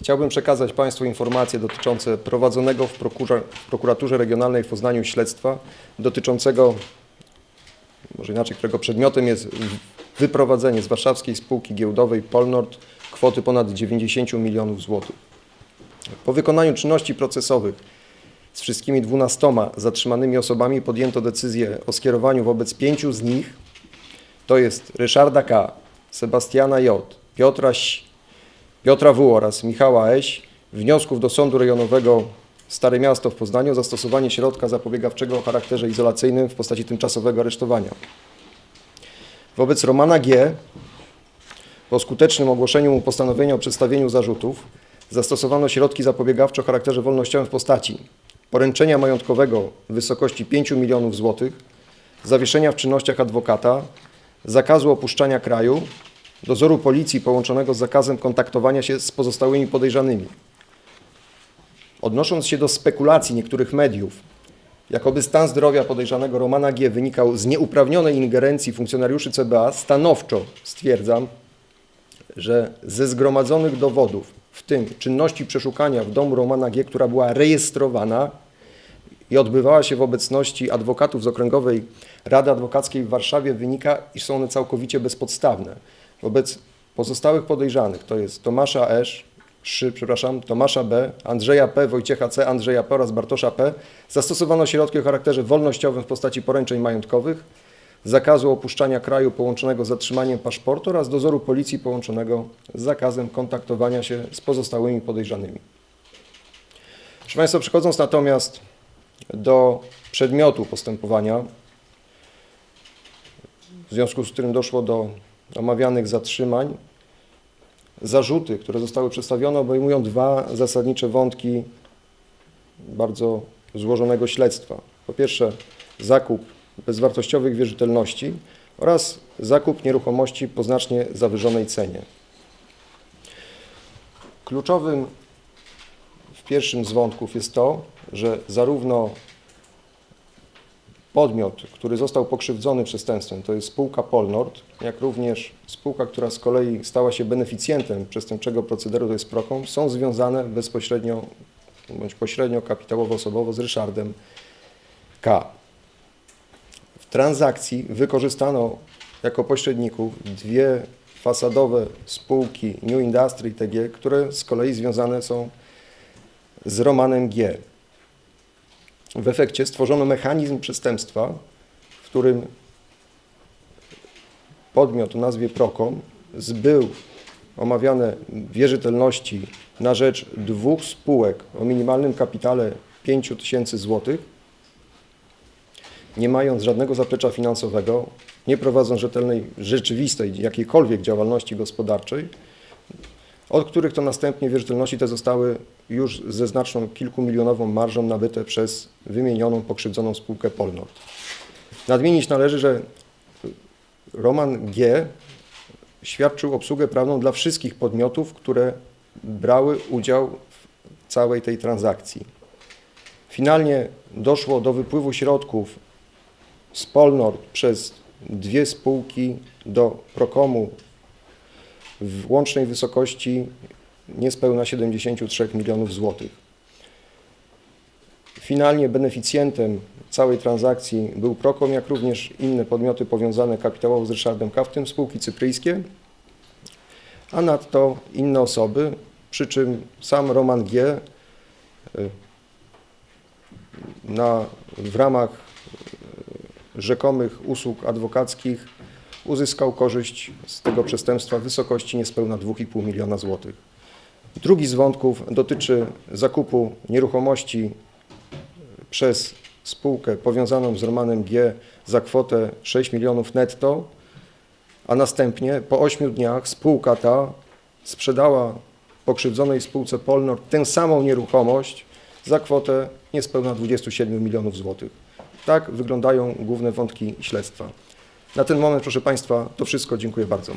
Chciałbym przekazać Państwu informacje dotyczące prowadzonego w, Prokuraturze Regionalnej w Poznaniu śledztwa dotyczącego, może inaczej, którego przedmiotem jest wyprowadzenie z warszawskiej spółki giełdowej Polnord kwoty ponad 90 milionów złotych. Po wykonaniu czynności procesowych z wszystkimi 12 zatrzymanymi osobami podjęto decyzję o skierowaniu wobec pięciu z nich, to jest Ryszarda K., Sebastiana J., Piotra, Piotra W. oraz Michała Eś, wniosków do Sądu Rejonowego Stare Miasto w Poznaniu o zastosowanie środka zapobiegawczego o charakterze izolacyjnym w postaci tymczasowego aresztowania. Wobec Romana G. po skutecznym ogłoszeniu mu postanowienia o przedstawieniu zarzutów zastosowano środki zapobiegawcze o charakterze wolnościowym w postaci poręczenia majątkowego w wysokości 5 milionów złotych, zawieszenia w czynnościach adwokata, zakazu opuszczania kraju, dozoru policji połączonego z zakazem kontaktowania się z pozostałymi podejrzanymi. Odnosząc się do spekulacji niektórych mediów, jakoby stan zdrowia podejrzanego Romana G. wynikał z nieuprawnionej ingerencji funkcjonariuszy CBA, stanowczo stwierdzam, że ze zgromadzonych dowodów, w tym czynności przeszukania w domu Romana G., która była rejestrowana i odbywała się w obecności adwokatów z Okręgowej Rady Adwokackiej w Warszawie, wynika, iż są one całkowicie bezpodstawne. Wobec pozostałych podejrzanych, to jest Tomasza Esz, Szy, przepraszam, Tomasza B., Andrzeja P., Wojciecha C., Andrzeja P. oraz Bartosza P. zastosowano środki o charakterze wolnościowym w postaci poręczeń majątkowych, zakazu opuszczania kraju połączonego z zatrzymaniem paszportu oraz dozoru policji połączonego z zakazem kontaktowania się z pozostałymi podejrzanymi. Proszę Państwa, przechodząc natomiast do przedmiotu postępowania, w związku z którym doszło do omawianych zatrzymań, zarzuty, które zostały przedstawione, obejmują dwa zasadnicze wątki bardzo złożonego śledztwa. Po pierwsze, zakup bezwartościowych wierzytelności oraz zakup nieruchomości po znacznie zawyżonej cenie. Kluczowym w pierwszym z wątków jest to, że zarówno podmiot, który został pokrzywdzony przestępstwem, to jest spółka Polnord, jak również spółka, która z kolei stała się beneficjentem przestępczego procederu, to jest Procom, są związane bezpośrednio bądź pośrednio kapitałowo-osobowo z Ryszardem K. W transakcji wykorzystano jako pośredników dwie fasadowe spółki New Industry TG, które z kolei związane są z Romanem G. W efekcie stworzono mechanizm przestępstwa, w którym podmiot o nazwie Procom zbył omawiane wierzytelności na rzecz dwóch spółek o minimalnym kapitale 5 tysięcy złotych, nie mając żadnego zaplecza finansowego, nie prowadząc rzetelnej, rzeczywistej, jakiejkolwiek działalności gospodarczej, od których to następnie wierzytelności te zostały już ze znaczną kilkumilionową marżą nabyte przez wymienioną, pokrzywdzoną spółkę Polnord. Nadmienić należy, że Roman G. świadczył obsługę prawną dla wszystkich podmiotów, które brały udział w całej tej transakcji. Finalnie doszło do wypływu środków z Polnord przez dwie spółki do Prokomu w łącznej wysokości niespełna 73 milionów złotych. Finalnie beneficjentem całej transakcji był Prokom, jak również inne podmioty powiązane kapitałowo z Ryszardem K., w tym spółki cypryjskie, a nadto inne osoby, przy czym sam Roman G. y, na, w ramach y, rzekomych usług adwokackich uzyskał korzyść z tego przestępstwa w wysokości niespełna 2,5 miliona złotych. Drugi z wątków dotyczy zakupu nieruchomości przez spółkę powiązaną z Romanem G za kwotę 6 milionów netto, a następnie po 8 dniach spółka ta sprzedała pokrzywdzonej spółce Polnord tę samą nieruchomość za kwotę niespełna 27 milionów złotych. Tak wyglądają główne wątki śledztwa. Na ten moment, proszę Państwa, to wszystko. Dziękuję bardzo.